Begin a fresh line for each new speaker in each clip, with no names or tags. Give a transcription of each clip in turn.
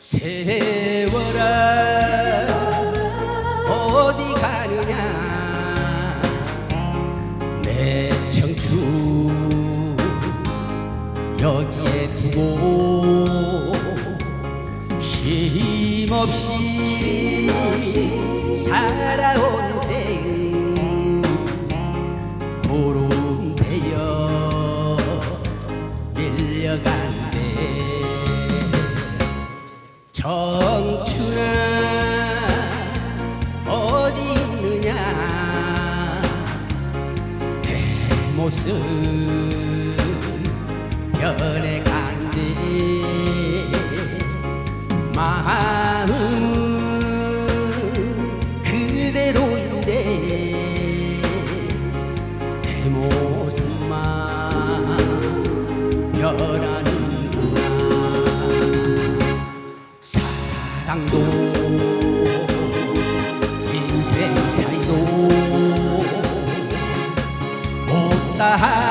세월아 어디 가느냐? 내 청춘 여기에 두고 쉼 없이 살아온 생 구름 베어 밀려가는 청춘아 어디 있느냐? 내 모습 변해간대. 마음은 그대로인데 내 모습만 변하는 사랑도 인생 사이도 못다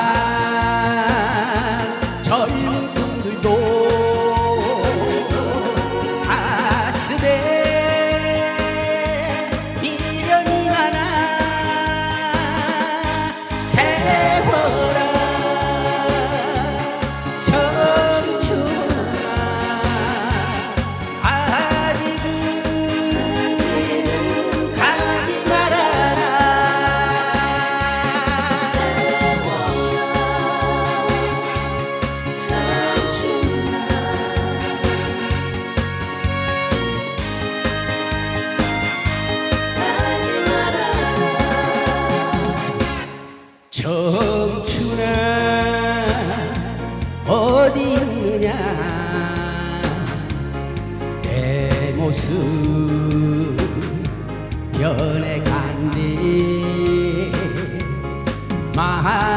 청춘아 어디 있느냐? 내 모습 변해간대 마